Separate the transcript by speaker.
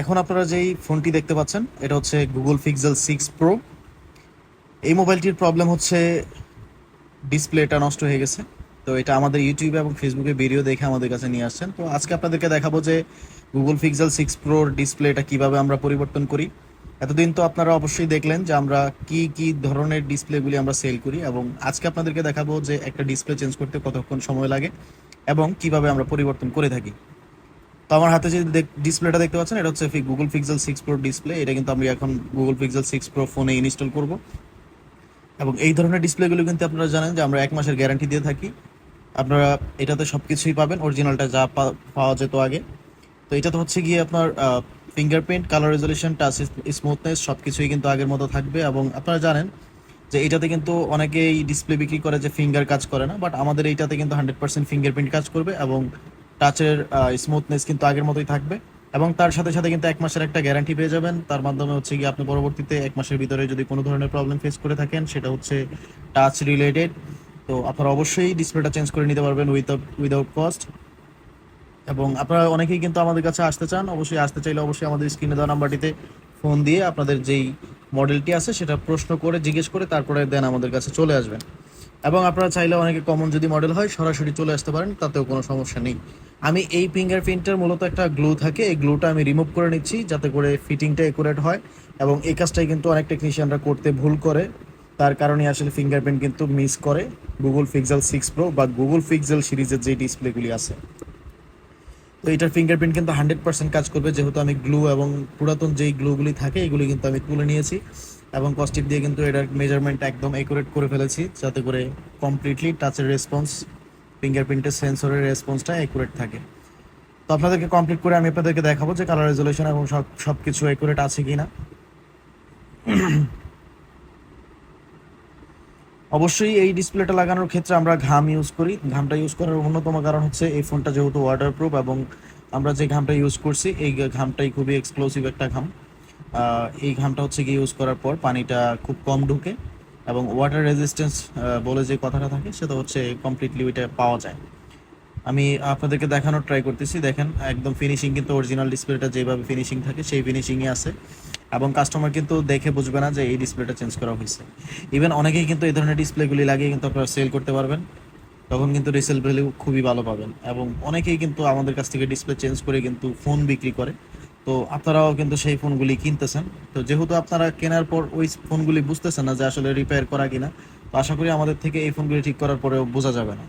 Speaker 1: এখন আপনারা যেই ফোনটি দেখতে পাচ্ছেন, এটা হচ্ছে গুগল পিক্সেল সিক্স প্রো এই মোবাইলটির প্রবলেম হচ্ছে ডিসপ্লেটা নষ্ট হয়ে গেছে। তো এটা আমাদের ইউটিউবে এবং ফেসবুকে ভিডিও দেখে আমাদের কাছে নিয়ে আসছেন। তো আজকে আপনাদেরকে দেখাবো যে গুগল পিক্সেল সিক্স প্রোর ডিসপ্লেটা কীভাবে আমরা পরিবর্তন করি। এতদিন তো আপনারা অবশ্যই দেখলেন যে আমরা কি কি ধরনের ডিসপ্লেগুলি আমরা সেল করি এবং আজকে আপনাদেরকে দেখাবো যে একটা ডিসপ্লে চেঞ্জ করতে কতক্ষণ সময় লাগে এবং কীভাবে আমরা পরিবর্তন করে থাকি। তো আমার হাতে যে ডিসপ্লেটা দেখতে পাচ্ছেন, এটা হচ্ছে Google Pixel six Pro display এটা কিন্তু আমি এখন গুগল পিক্সেল সিক্স প্রো ফোনে ইনস্টল করব। এবং এই ধরনের ডিসপ্লেগুলো কিন্তু আপনারা জানেন যে আমরা এক মাসের গ্যারান্টি দিয়ে থাকি। আপনারা এটাতে সব কিছুই পাবেন অরিজিনালটা যা পাওয়া যেত আগে। তো এটা তো হচ্ছে গিয়ে আপনার fingerprint colour resolution touch smoothness সব কিছুই কিন্তু আগের মতো থাকবে। এবং আপনারা জানেন যে এটাতে কিন্তু অনেকেই ডিসপ্লে বিক্রি করে যে ফিঙ্গার কাজ করে না বাট আমাদের এইটাতে কিন্তু হান্ড্রেড পার্সেন্ট ফিঙ্গারপ্রিন্ট কাজ করবে। এবং টাচের স্মুথনেস কিন্তু আগের মতোই থাকবে। এবং তার সাথে সাথে কিন্তু এক মাসের একটা গ্যারান্টি পেয়ে যাবেন। তার মাধ্যমে হচ্ছে কি আপনি পরবর্তীতে এক মাসের ভিতরে যদি কোনো ধরনের প্রবলেম ফেস করে থাকেন, সেটা হচ্ছে টাচ রিলেটেড তো আপনারা অবশ্যই ডিসপ্লেটা চেঞ্জ করে নিতে পারবেন উইথাউট উইদাউট কস্ট এবং আপনারা অনেকেই কিন্তু আমাদের কাছে আসতে চান, অবশ্যই আসতে চাইলে অবশ্যই আমাদের স্ক্রিনে দেওয়া নাম্বারটিতে ফোন দিয়ে আপনাদের যেই মডেলটি আছে, সেটা প্রশ্ন করে, জিজ্ঞেস করে, তারপরে দেন আমাদের কাছে চলে আসবেন। এবং আপনারা চাইলে অনেকে কমন যদি মডেল হয়, সরাসরি চলে আসতে পারেন, তাতেও কোনো সমস্যা নেই। আমি এই ফিঙ্গারপ্রিন্টের মূলত একটা গ্লু থাকে, এই গ্লুটা আমি রিমুভ করে নিচ্ছি, যাতে করে ফিটিংটা একুরেট হয় এবং এই কাজটাই কিন্তু অনেক টেকনিশিয়ানরা করতে ভুল করে। তার কারণে আসলে ফিঙ্গারপ্রিন্ট কিন্তু মিস করে। গুগল পিক্সেল সিক্স প্রো বা গুগল পিক্সেল সিরিজের যে ডিসপ্লেগুলি আছে। তো এটার ফিঙ্গারপ্রিন্ট কিন্তু হান্ড্রেড পার্সেন্ট কাজ করবে, যেহেতু আমি গ্লু এবং পুরাতন যেই গ্লুগুলি থাকে, এগুলি কিন্তু আমি তুলে নিয়েছি। এবং কস্টিপ দিয়ে কিন্তু এটার মেজারমেন্ট একদম একুরেট করে ফেলেছি, যাতে করে কমপ্লিটলি টাচের রেসপন্স ফিঙ্গারপ্রিন্টের সেন্সরের রেসপন্সটা একুরেট থাকে। তো আপনাদেরকে কমপ্লিট করে আমি আপনাদেরকে দেখাবো যে কালার রেজলিউশন এবং সব সব কিছু একুরেট আছে কিনা। অবশ্যই এই ডিসপ্লেটা লাগানোর ক্ষেত্রে আমরা ঘাম ইউজ করি। ঘামটা ইউজ করার অন্যতম কারণ হচ্ছে এই ফোনটা যেহেতু ওয়াটারপ্রুফ এবং আমরা যে ঘামটা ইউজ করছি, এই ঘামটাই খুবই এক্সক্লুসিভ একটা ঘাম। এই ঘামটা হচ্ছে গিয়ে ইউজ করার পর পানিটা খুব কম ঢুকে এবং ওয়াটার রেজিস্ট্যান্স বলে যে কথাটা থাকে সেটা হচ্ছে কমপ্লিটলি ওইটা পাওয়া যায়। আমি আপনাদেরকে দেখানোর ট্রাই করতেছি। দেখেন, একদম ফিনিশিং কিন্তু অরিজিনাল ডিসপ্লেটা যেভাবে ফিনিশিং থাকে, সেই ফিনিশিংই আছে। এবং কাস্টমার কিন্তু দেখে বুঝবে না যে এই ডিসপ্লেটা চেঞ্জ করা হয়েছে। ইভেন অনেকেই কিন্তু এই ধরনের ডিসপ্লেগুলি লাগিয়ে কিন্তু আপনারা সেল করতে পারবেন। তখন কিন্তু রিসেল ভ্যালু খুবই ভালো পাবেন। এবং অনেকেই কিন্তু আমাদের কাছ থেকে ডিসপ্লে চেঞ্জ করে কিন্তু ফোন বিক্রি করে। তো আপনারাও কিন্তু সেই ফোনগুলি কিনতেছেন। তো যেহেতু আপনারা কেনার পর ওই ফোনগুলি বুঝতেছেন না যে আসলে রিপেয়ার করা কিনা, তো আশা করি আমাদের থেকে এই ফোনগুলি ঠিক করার পরেও বোঝা যাবে না।